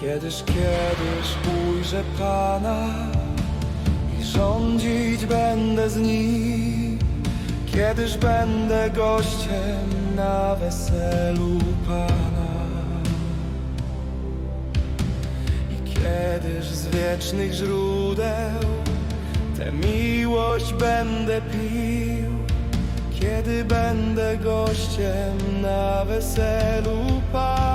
Kiedyś, kiedyś ujrzę Pana i rządzić będę z Nim. Kiedyś będę gościem na weselu Pana. I kiedyś z wiecznych źródeł tę miłość będę pił. Kiedy będę gościem na weselu Pana.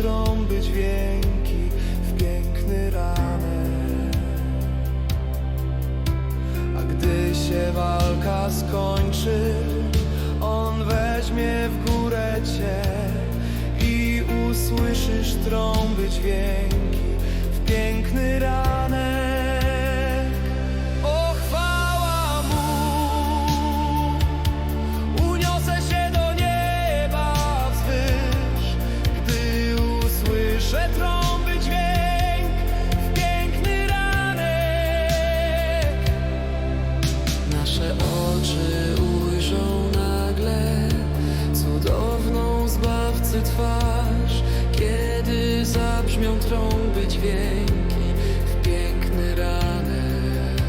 Trąby dźwięki w piękny ranek. A gdy się walka skończy, on weźmie w górę cię i usłyszysz trąby dźwięk twarz Kiedy zabrzmią trąby dźwięki W piękny ranek.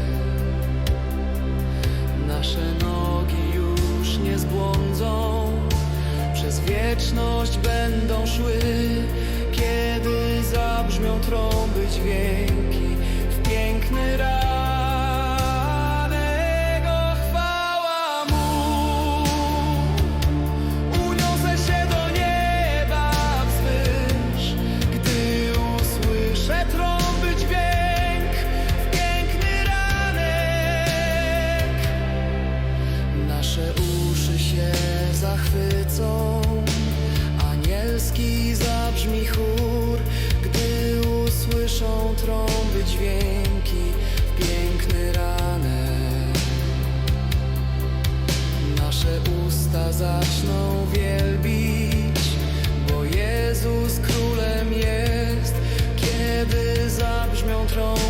Nasze nogi już nie zbłądzą Przez wieczność będą szły Kiedy zabrzmią trąby dźwięki być dźwięki w piękny ranek. Nasze usta zaczną wielbić Bo Jezus Królem jest. Kiedy zabrzmią trąby